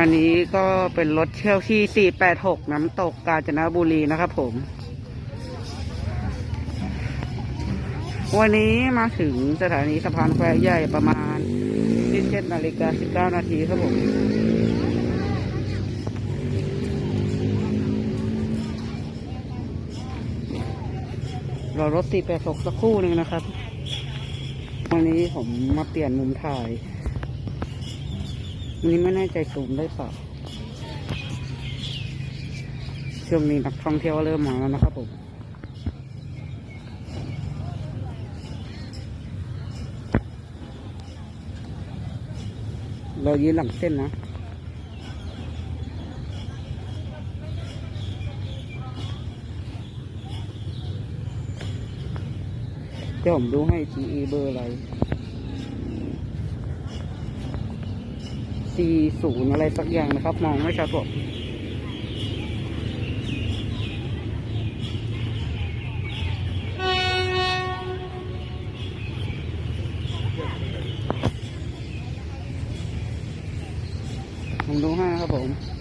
อันนี้ก็เป็นรถเที่ยวที่ 486 น้ำตกกาญจนบุรีนะครับผม วันนี้มาถึงสถานีสะพานแควใหญ่ประมาณ17นาฬิกา19นาทีครับผมรอรถ486สักครู่หนึ่งนะครับ วันนี้ผมมาเปลี่ยนมุมถ่าย วันนี้ไม่แน่ใจซูมได้เปล่าช่วงนี้นักท่องเที่ยวเริ่มมาแล้วนะครับผมเรายืนหลังเส้นนะเดี๋ยวผมดูให้ GE เบอร์อะไร 40 อะไรสักอย่างนะครับ มองไม่ชัดตัวผมดูให้ครับผม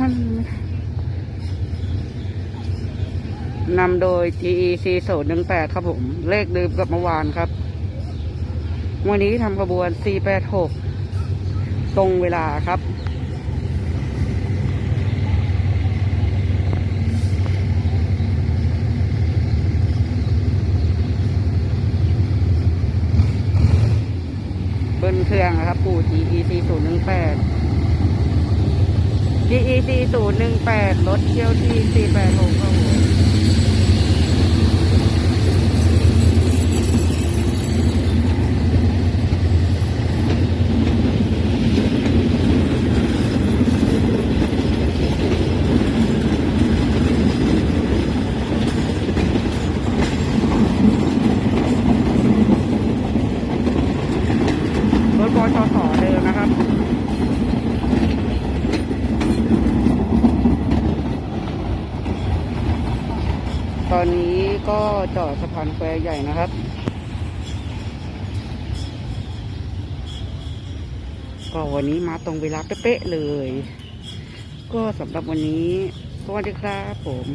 มันนำโดย GEC 0 1 8ครับผม เลขเดิมกับเมื่อวานครับ วันนี้ทำขบวน486 ตรงเวลาครับเบิ้ลเครื่องนะครับปู่ GEC DEC ศูนย์หนึ่งแปดรถเที่ยวที่สี่แปดหกรถบชสเดิมนะครับ ตอนนี้ก็จอดสะพานแควใหญ่นะครับ ก็วันนี้มาตรงเวลาเป๊ะเลย ก็สำหรับวันนี้สวัสดีครับผม